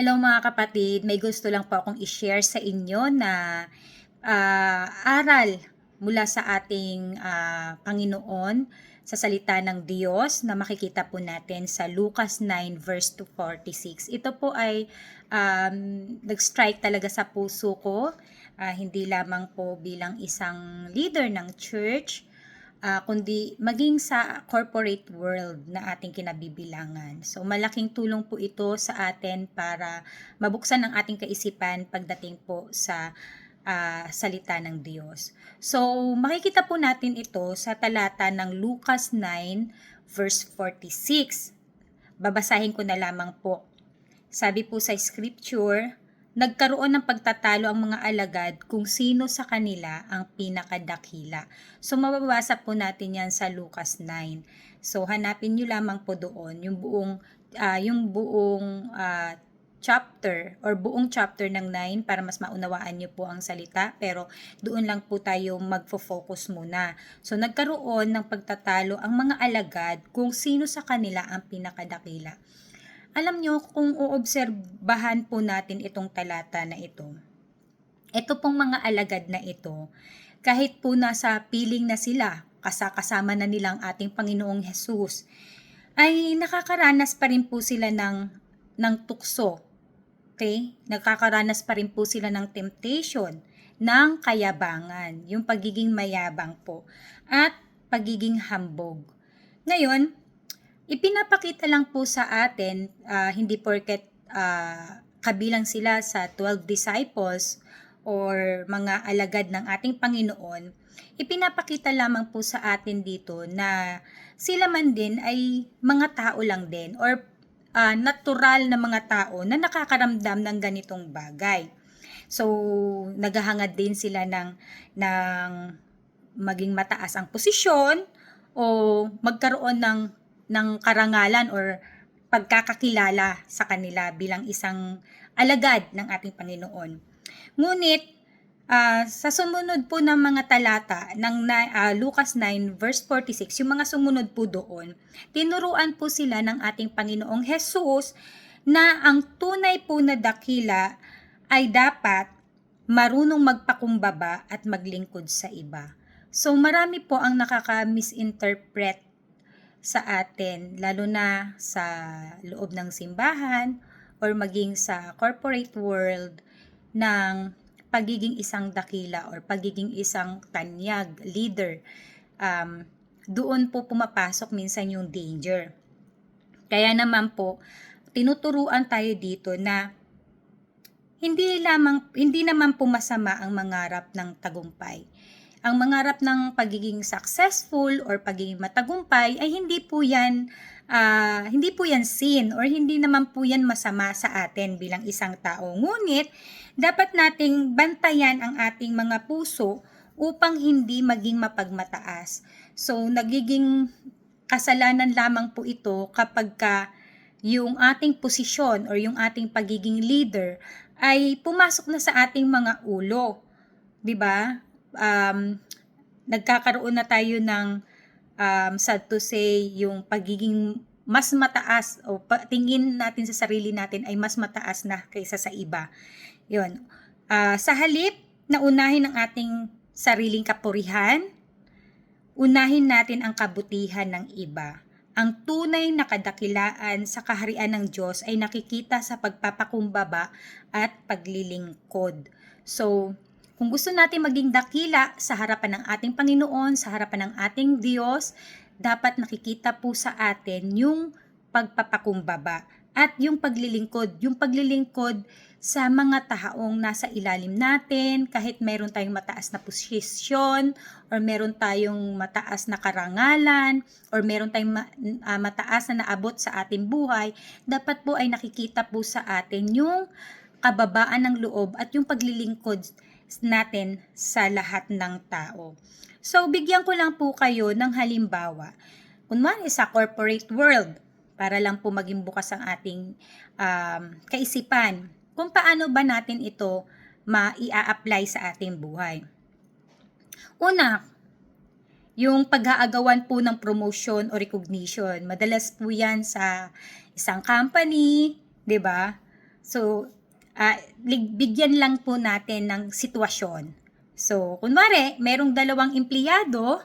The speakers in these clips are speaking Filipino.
Hello mga kapatid, may gusto lang po akong i-share sa inyo na ah, aral mula sa ating ah, Panginoon sa salita ng Diyos na makikita po natin sa Lucas 9 verse 246. Ito po ay um, nag-strike talaga sa puso ko, ah, hindi lamang po bilang isang leader ng church, ah, kundi maging sa corporate world na ating kinabibilangan. So malaking tulong po ito sa atin para mabuksan ang ating kaisipan pagdating po sa ah, salita ng Diyos. So makikita po natin ito sa talata ng Lucas 9 verse 46. Babasahin ko na lamang po. Sabi po sa scripture, nagkaroon ng pagtatalo ang mga alagad kung sino sa kanila ang pinakadakila. So mababasa po natin yan sa Lucas 9. So hanapin nyo lamang po doon yung buong ah, yung buong ah, chapter or buong chapter ng 9 para mas maunawaan nyo po ang salita pero doon lang po tayo magfo-focus muna. So nagkaroon ng pagtatalo ang mga alagad kung sino sa kanila ang pinakadakila. Alam nyo, kung uobserbahan po natin itong talata na ito, ito pong mga alagad na ito, kahit po nasa piling na sila, kasakasama na nilang ating Panginoong Hesus, ay nakakaranas pa rin po sila ng, ng tukso. Okay? Nakakaranas pa rin po sila ng temptation, ng kayabangan, yung pagiging mayabang po, at pagiging hambog. Ngayon, ipinapakita lang po sa atin, ah, hindi porket ah, kabilang sila sa 12 disciples or mga alagad ng ating Panginoon, ipinapakita lamang po sa atin dito na sila man din ay mga tao lang din or ah, natural na mga tao na nakakaramdam ng ganitong bagay. So, naghahangad din sila ng, ng maging mataas ang posisyon o magkaroon ng, ng karangalan or pagkakakilala sa kanila bilang isang alagad ng ating Panginoon. Ngunit, ah, sa sumunod po ng mga talata ng ah, Lucas 9 verse 46, yung mga sumunod po doon, tinuruan po sila ng ating Panginoong Jesus na ang tunay po na dakila ay dapat marunong magpakumbaba at maglingkod sa iba. So marami po ang nakaka-misinterpret sa atin, lalo na sa loob ng simbahan or maging sa corporate world ng pagiging isang dakila or pagiging isang tanyag, leader. Um, doon po pumapasok minsan yung danger. Kaya naman po, tinuturuan tayo dito na hindi lamang hindi naman po masama ang mangarap ng tagumpay. Ang mangarap ng pagiging successful or pagiging matagumpay ay hindi po yan ah, hindi po yan sin or hindi naman po yan masama sa atin bilang isang tao. Ngunit dapat nating bantayan ang ating mga puso upang hindi maging mapagmataas. So nagiging kasalanan lamang po ito kapag ka yung ating posisyon or yung ating pagiging leader ay pumasok na sa ating mga ulo. 'Di ba? Um, nagkakaroon na tayo ng um, sad to say, yung pagiging mas mataas o tingin natin sa sarili natin ay mas mataas na kaysa sa iba. Yun. Ah, sa halip na unahin ang ating sariling kapurihan, unahin natin ang kabutihan ng iba. Ang tunay na kadakilaan sa kaharian ng Diyos ay nakikita sa pagpapakumbaba at paglilingkod. So, kung gusto natin maging dakila sa harapan ng ating Panginoon, sa harapan ng ating Diyos, dapat nakikita po sa atin yung pagpapakumbaba at yung paglilingkod. Yung paglilingkod sa mga taong nasa ilalim natin, kahit meron tayong mataas na posisyon, or meron tayong mataas na karangalan, or meron tayong ma- ah, mataas na naabot sa ating buhay, dapat po ay nakikita po sa atin yung kababaan ng loob at yung paglilingkod natin sa lahat ng tao. So, bigyan ko lang po kayo ng halimbawa. Kunwari sa corporate world, para lang po maging bukas ang ating um, kaisipan, kung paano ba natin ito ma-apply sa ating buhay. Una, yung pag-aagawan po ng promotion o recognition. Madalas po yan sa isang company, 'di ba? So, lig- bigyan lang po natin ng sitwasyon. So, kunwari, merong dalawang empleyado,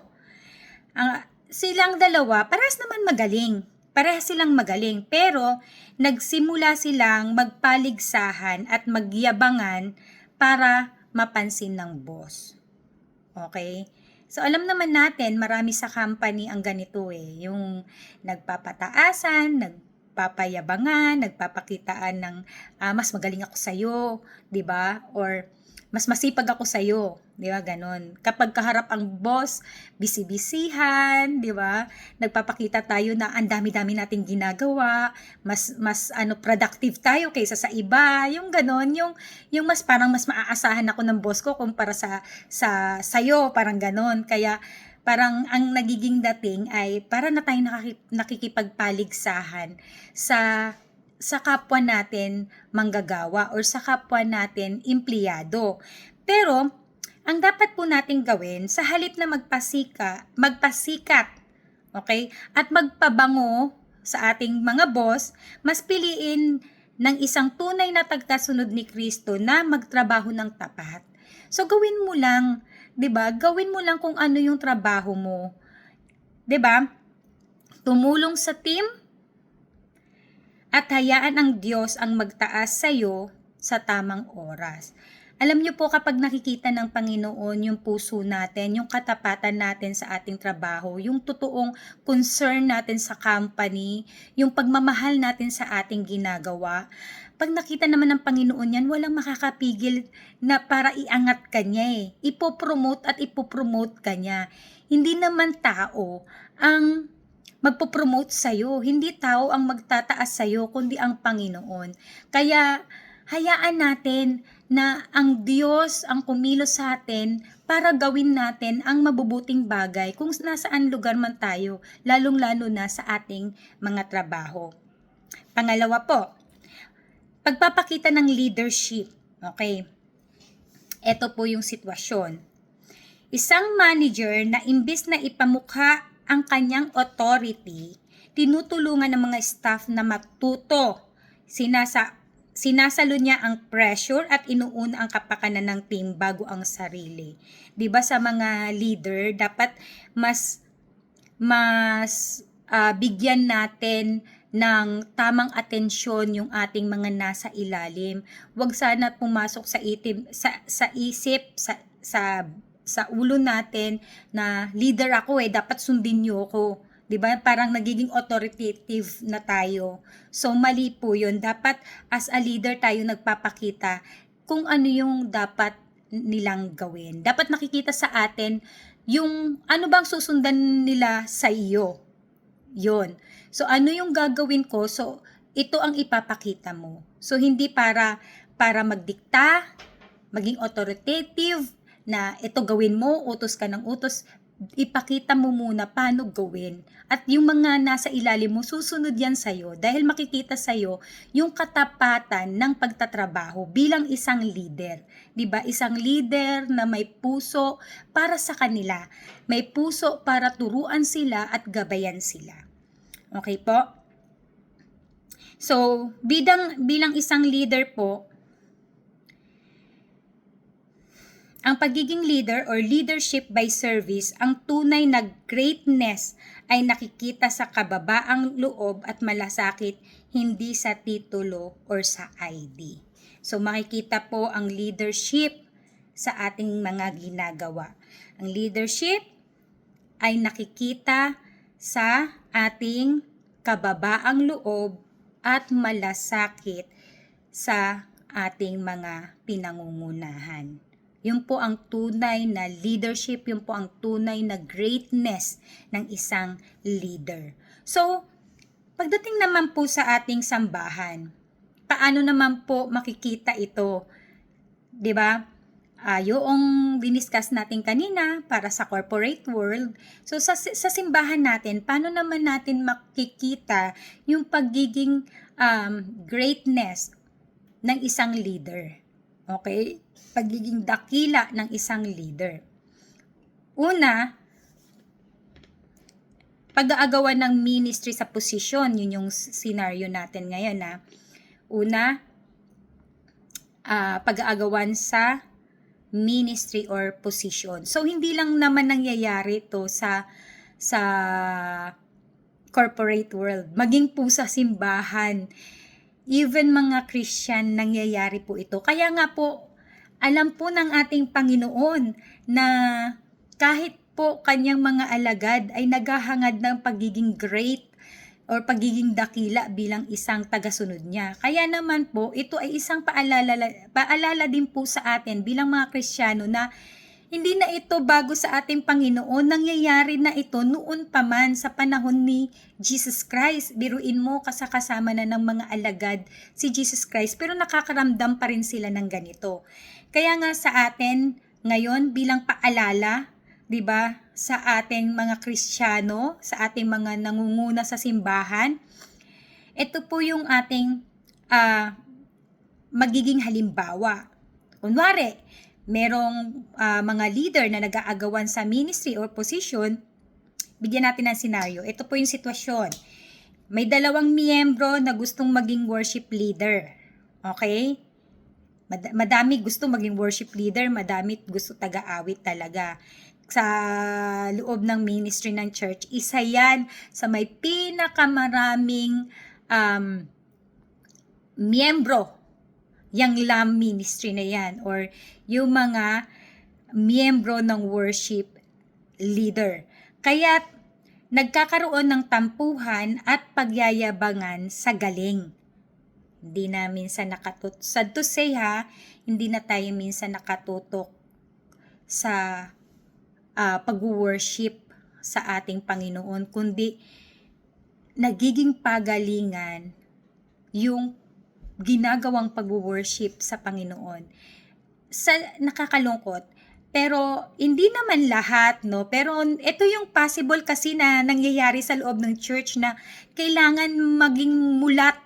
ang silang dalawa, parehas naman magaling. Parehas silang magaling. Pero, nagsimula silang magpaligsahan at magyabangan para mapansin ng boss. Okay? So, alam naman natin, marami sa company ang ganito eh. Yung nagpapataasan, nagpapayabangan, nagpapakitaan ng ah, mas magaling ako sa'yo, di ba? Or mas masipag ako sa'yo, di ba? Ganon. Kapag kaharap ang boss, bisibisihan, di ba? Nagpapakita tayo na ang dami-dami nating ginagawa, mas mas ano productive tayo kaysa sa iba, yung ganon, yung yung mas parang mas maaasahan ako ng boss ko kumpara sa sa sayo, parang ganon. Kaya parang ang nagiging dating ay para na tayo nakaki- nakikipagpaligsahan sa sa kapwa natin manggagawa or sa kapwa natin empleyado. Pero, ang dapat po nating gawin, sa halip na magpasika, magpasikat, okay, at magpabango sa ating mga boss, mas piliin ng isang tunay na tagkasunod ni Kristo na magtrabaho ng tapat. So, gawin mo lang, 'di ba? Gawin mo lang kung ano yung trabaho mo. 'Di ba? Tumulong sa team, at hayaan ang Diyos ang magtaas sa iyo sa tamang oras. Alam niyo po kapag nakikita ng Panginoon yung puso natin, yung katapatan natin sa ating trabaho, yung totoong concern natin sa company, yung pagmamahal natin sa ating ginagawa, pag nakita naman ng Panginoon yan, walang makakapigil na para iangat ka niya eh. Ipopromote at ipopromote ka niya. Hindi naman tao ang magpo-promote sa'yo. Hindi tao ang magtataas sa'yo, kundi ang Panginoon. Kaya, hayaan natin na ang Diyos ang kumilos sa atin para gawin natin ang mabubuting bagay kung nasaan lugar man tayo, lalong-lalo na sa ating mga trabaho. Pangalawa po, pagpapakita ng leadership. Okay. Ito po yung sitwasyon. Isang manager na imbis na ipamukha ang kanyang authority, tinutulungan ng mga staff na matuto. Sinasa, sinasalo niya ang pressure at inuuna ang kapakanan ng team bago ang sarili. 'Di ba sa mga leader dapat mas mas ah, bigyan natin ng tamang atensyon yung ating mga nasa ilalim. Huwag sana pumasok sa itim sa sa isip sa sa sa ulo natin na leader ako eh, dapat sundin niyo ako. 'Di ba? Parang nagiging authoritative na tayo. So mali po 'yun. Dapat as a leader tayo nagpapakita kung ano yung dapat nilang gawin. Dapat nakikita sa atin yung ano bang susundan nila sa iyo. 'Yon. So ano yung gagawin ko? So ito ang ipapakita mo. So hindi para para magdikta, maging authoritative, na ito gawin mo, utos ka ng utos, ipakita mo muna paano gawin. At yung mga nasa ilalim mo, susunod yan sa'yo dahil makikita sa'yo yung katapatan ng pagtatrabaho bilang isang leader. ba Isang leader na may puso para sa kanila. May puso para turuan sila at gabayan sila. Okay po? So, bilang, bilang isang leader po, Ang pagiging leader or leadership by service, ang tunay na greatness ay nakikita sa kababaang loob at malasakit, hindi sa titulo or sa ID. So makikita po ang leadership sa ating mga ginagawa. Ang leadership ay nakikita sa ating kababaang loob at malasakit sa ating mga pinangungunahan. Yun po ang tunay na leadership, yun po ang tunay na greatness ng isang leader. So, pagdating naman po sa ating sambahan, paano naman po makikita ito? 'Di ba? Uh, yung diniscuss natin kanina para sa corporate world. So sa, sa simbahan natin, paano naman natin makikita yung pagiging um, greatness ng isang leader? Okay? Pagiging dakila ng isang leader. Una, pag-aagawan ng ministry sa posisyon, yun yung scenario natin ngayon na una, ah, pag-aagawan sa ministry or position. So hindi lang naman nangyayari to sa sa corporate world, maging po sa simbahan. Even mga Christian nangyayari po ito. Kaya nga po alam po ng ating Panginoon na kahit po kanyang mga alagad ay naghahangad ng pagiging great or pagiging dakila bilang isang tagasunod niya. Kaya naman po, ito ay isang paalala, paalala din po sa atin bilang mga Kristiyano na hindi na ito bago sa ating Panginoon, nangyayari na ito noon pa man sa panahon ni Jesus Christ. Biruin mo kasakasama na ng mga alagad si Jesus Christ pero nakakaramdam pa rin sila ng ganito. Kaya nga sa atin ngayon bilang paalala 'di ba, sa ating mga Kristiyano, sa ating mga nangunguna sa simbahan. Ito po yung ating ah, magiging halimbawa. Kunwari, merong ah, mga leader na nag-aagawan sa ministry or position, bigyan natin ng senaryo. Ito po yung sitwasyon. May dalawang miyembro na gustong maging worship leader. Okay? Mad- madami gusto maging worship leader, madami gusto taga-awit talaga sa loob ng ministry ng church. Isa yan sa may pinakamaraming um, miyembro yung LAM ministry na yan or yung mga miyembro ng worship leader. Kaya nagkakaroon ng tampuhan at pagyayabangan sa galing. Hindi na minsan nakatut sad to say ha, hindi na tayo minsan nakatutok sa uh, pag-worship sa ating Panginoon, kundi nagiging pagalingan yung ginagawang pag-worship sa Panginoon. Sa nakakalungkot, pero hindi naman lahat, no? Pero ito yung possible kasi na nangyayari sa loob ng church na kailangan maging mulat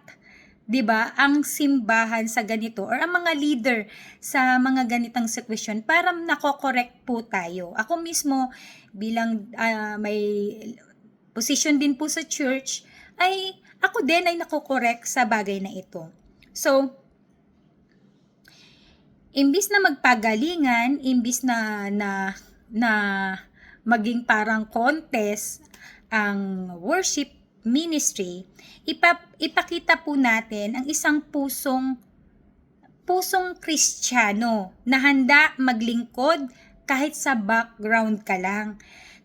'di ba, ang simbahan sa ganito or ang mga leader sa mga ganitang sitwasyon para nako-correct po tayo. Ako mismo bilang ah, may position din po sa church ay ako din ay nako-correct sa bagay na ito. So, imbis na magpagalingan, imbis na na na maging parang contest ang worship ministry, ipap, ipakita po natin ang isang pusong pusong kristyano na handa maglingkod kahit sa background ka lang.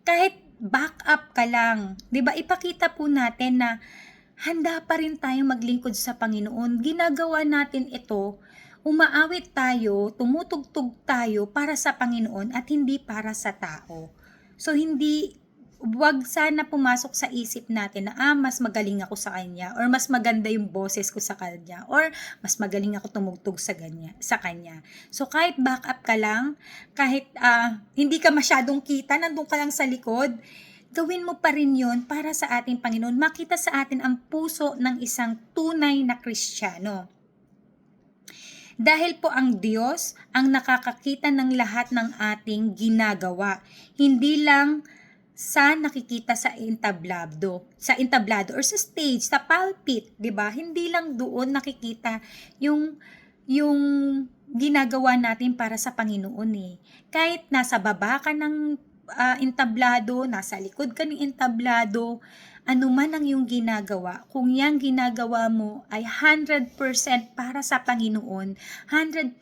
Kahit backup ka lang. 'Di ba Ipakita po natin na handa pa rin tayong maglingkod sa Panginoon. Ginagawa natin ito, umaawit tayo, tumutugtog tayo para sa Panginoon at hindi para sa tao. So hindi wag sana pumasok sa isip natin na ah, mas magaling ako sa kanya or mas maganda yung boses ko sa kanya or mas magaling ako tumugtog sa kanya sa kanya. So kahit backup ka lang, kahit ah, hindi ka masyadong kita, nandun ka lang sa likod, gawin mo pa rin yun para sa ating Panginoon. Makita sa atin ang puso ng isang tunay na Kristiyano. Dahil po ang Diyos ang nakakakita ng lahat ng ating ginagawa. Hindi lang sa nakikita sa entablado, sa entablado or sa stage, sa pulpit, 'di ba? Hindi lang doon nakikita yung yung ginagawa natin para sa Panginoon eh. Kahit nasa baba ka ng uh, entablado, nasa likod ka ng entablado, ano man ang iyong ginagawa, kung yang ginagawa mo ay 100% para sa Panginoon, 100%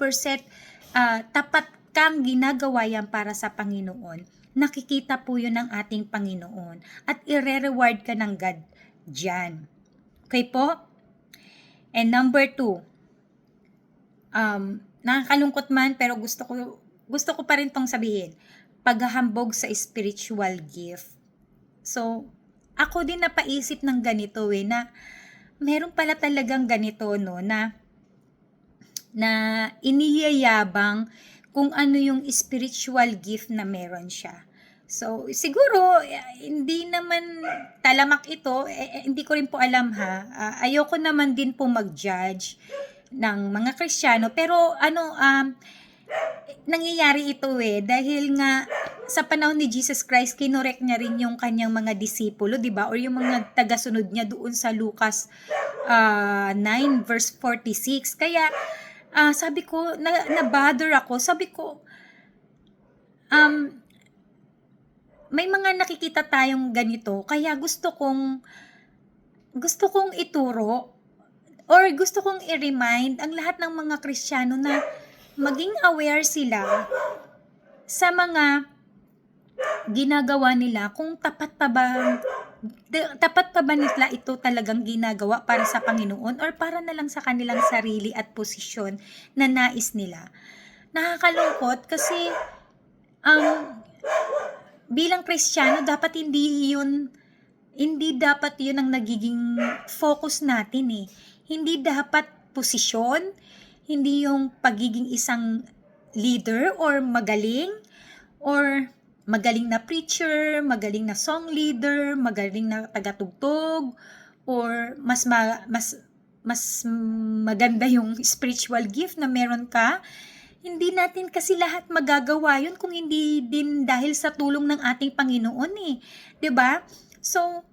uh, tapat kang ginagawa yan para sa Panginoon, nakikita po yun ng ating Panginoon at ire-reward ka ng God dyan. Okay po? And number two, um, nakakalungkot man pero gusto ko gusto ko pa rin tong sabihin, paghahambog sa spiritual gift. So, ako din napaisip ng ganito eh, na meron pala talagang ganito no, na na iniyayabang kung ano yung spiritual gift na meron siya. So, siguro, eh, hindi naman talamak ito. Eh, eh, hindi ko rin po alam ha. Uh, ayoko naman din po mag-judge ng mga Kristiyano. Pero, ano, um, nangyayari ito eh. Dahil nga, sa panahon ni Jesus Christ, kinorek niya rin yung kanyang mga disipulo, di ba? Or yung mga tagasunod niya doon sa Lucas uh, ah, 9 verse 46. Kaya, ah, sabi ko, na, na-bother ako. Sabi ko, um, may mga nakikita tayong ganito, kaya gusto kong, gusto kong ituro, or gusto kong i-remind ang lahat ng mga Kristiyano na maging aware sila sa mga ginagawa nila kung tapat pa ba tapat pa ba nila ito talagang ginagawa para sa Panginoon or para na lang sa kanilang sarili at posisyon na nais nila. Nakakalungkot kasi ang bilang Kristiyano dapat hindi yun hindi dapat yun ang nagiging focus natin eh. Hindi dapat posisyon, hindi yung pagiging isang leader or magaling or magaling na preacher, magaling na song leader, magaling na tagatugtog or mas ma, mas mas maganda yung spiritual gift na meron ka. Hindi natin kasi lahat magagawa yun kung hindi din dahil sa tulong ng ating Panginoon eh. 'Di ba? So,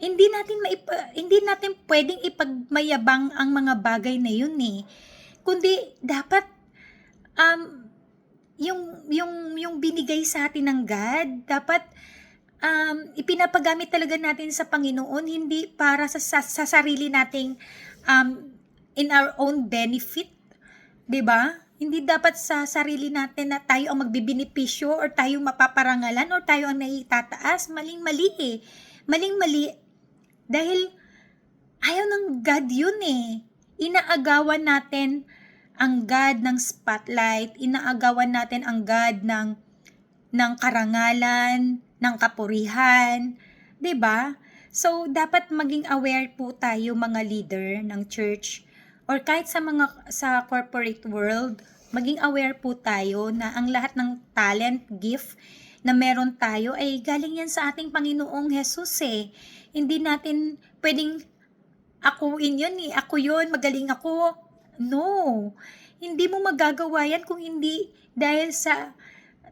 hindi natin maipa, hindi natin pwedeng ipagmayabang ang mga bagay na yun eh. Kundi dapat um yung yung yung binigay sa atin ng God, dapat um ipinapagamit talaga natin sa Panginoon hindi para sa, sa, sa sarili nating um in our own benefit, 'di ba? Hindi dapat sa sarili natin na tayo ang magbibinipisyo or tayo mapaparangalan or tayo ang naitataas. Maling-mali eh. Maling-mali. Dahil ayaw ng God yun eh. Inaagawan natin ang God ng spotlight, inaagawan natin ang God ng ng karangalan, ng kapurihan, 'di ba? So dapat maging aware po tayo mga leader ng church or kahit sa mga sa corporate world, maging aware po tayo na ang lahat ng talent, gift na meron tayo ay galing yan sa ating Panginoong Jesus eh. Hindi natin pwedeng akuin yun eh. Ako yun, magaling ako. No. Hindi mo magagawa yan kung hindi dahil sa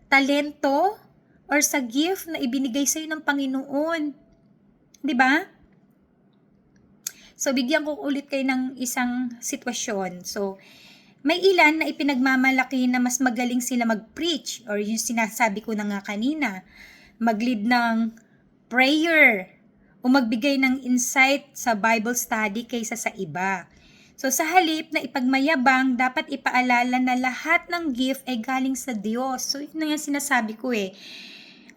talento or sa gift na ibinigay sa'yo ng Panginoon. 'Di ba? So, bigyan ko ulit kayo ng isang sitwasyon. So, may ilan na ipinagmamalaki na mas magaling sila mag-preach or yung sinasabi ko na nga kanina, mag-lead ng prayer o magbigay ng insight sa Bible study kaysa sa iba. So sa halip na ipagmayabang, dapat ipaalala na lahat ng gift ay galing sa Diyos. So yun na sinasabi ko eh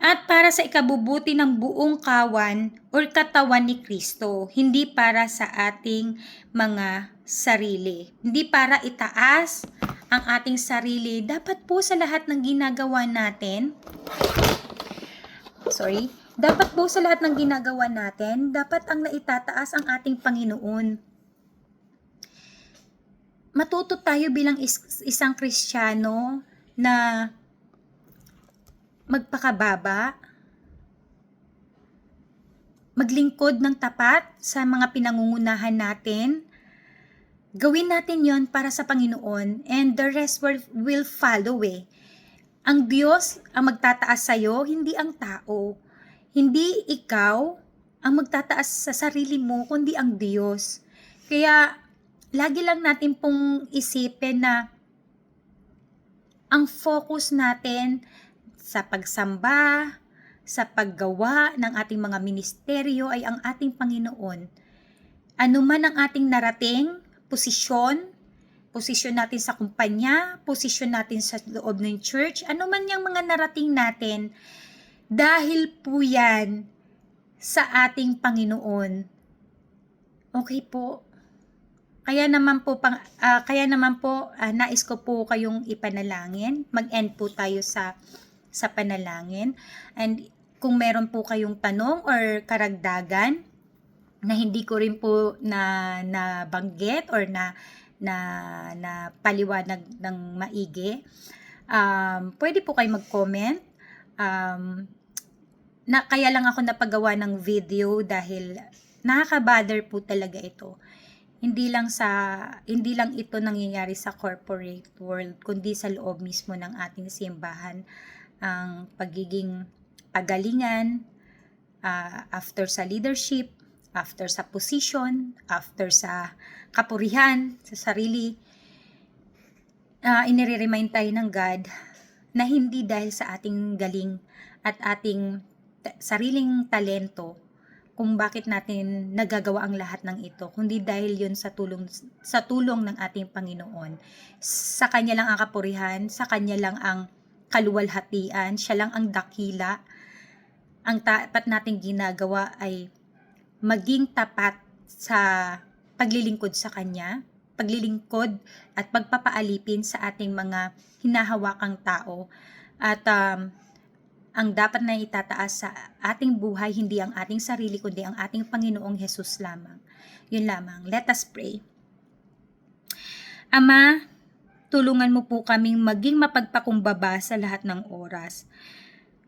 at para sa ikabubuti ng buong kawan o katawan ni Kristo, hindi para sa ating mga sarili. Hindi para itaas ang ating sarili. Dapat po sa lahat ng ginagawa natin, sorry, dapat po sa lahat ng ginagawa natin, dapat ang naitataas ang ating Panginoon. Matuto tayo bilang is- isang Kristiyano na magpakababa, maglingkod ng tapat sa mga pinangungunahan natin. Gawin natin yon para sa Panginoon and the rest will, will follow eh. Ang Diyos ang magtataas sa iyo, hindi ang tao. Hindi ikaw ang magtataas sa sarili mo, kundi ang Diyos. Kaya, lagi lang natin pong isipin na ang focus natin sa pagsamba, sa paggawa ng ating mga ministeryo ay ang ating Panginoon. Ano man ang ating narating, posisyon, posisyon natin sa kumpanya, posisyon natin sa loob ng church, ano man yung mga narating natin, dahil po yan sa ating Panginoon. Okay po. Kaya naman po pang uh, kaya naman po uh, nais ko po kayong ipanalangin. Mag-end po tayo sa sa panalangin. And kung meron po kayong tanong or karagdagan na hindi ko rin po na nabanggit or na na na paliwanag ng maigi, um, pwede po kayo mag-comment. Um, na kaya lang ako napagawa ng video dahil nakaka-bother po talaga ito. Hindi lang sa hindi lang ito nangyayari sa corporate world kundi sa loob mismo ng ating simbahan ang pagiging pagalingan uh, after sa leadership, after sa position, after sa kapurihan, sa sarili. ah, inire-remind tayo ng God na hindi dahil sa ating galing at ating sariling talento kung bakit natin nagagawa ang lahat ng ito, kundi dahil yun sa tulong sa tulong ng ating Panginoon. Sa kanya lang ang kapurihan, sa kanya lang ang kaluwalhatian, siya lang ang dakila. Ang tapat nating ginagawa ay maging tapat sa paglilingkod sa kanya, paglilingkod at pagpapaalipin sa ating mga hinahawakang tao at um, ang dapat na itataas sa ating buhay, hindi ang ating sarili, kundi ang ating Panginoong Hesus lamang. Yun lamang. Let us pray. Ama, tulungan mo po kaming maging mapagpakumbaba sa lahat ng oras.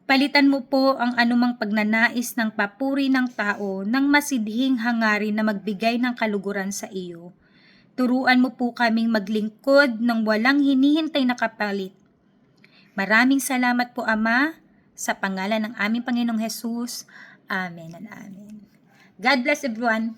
Palitan mo po ang anumang pagnanais ng papuri ng tao ng masidhing hangarin na magbigay ng kaluguran sa iyo. Turuan mo po kaming maglingkod ng walang hinihintay na kapalit. Maraming salamat po Ama sa pangalan ng aming Panginoong Hesus. Amen and Amen. God bless everyone.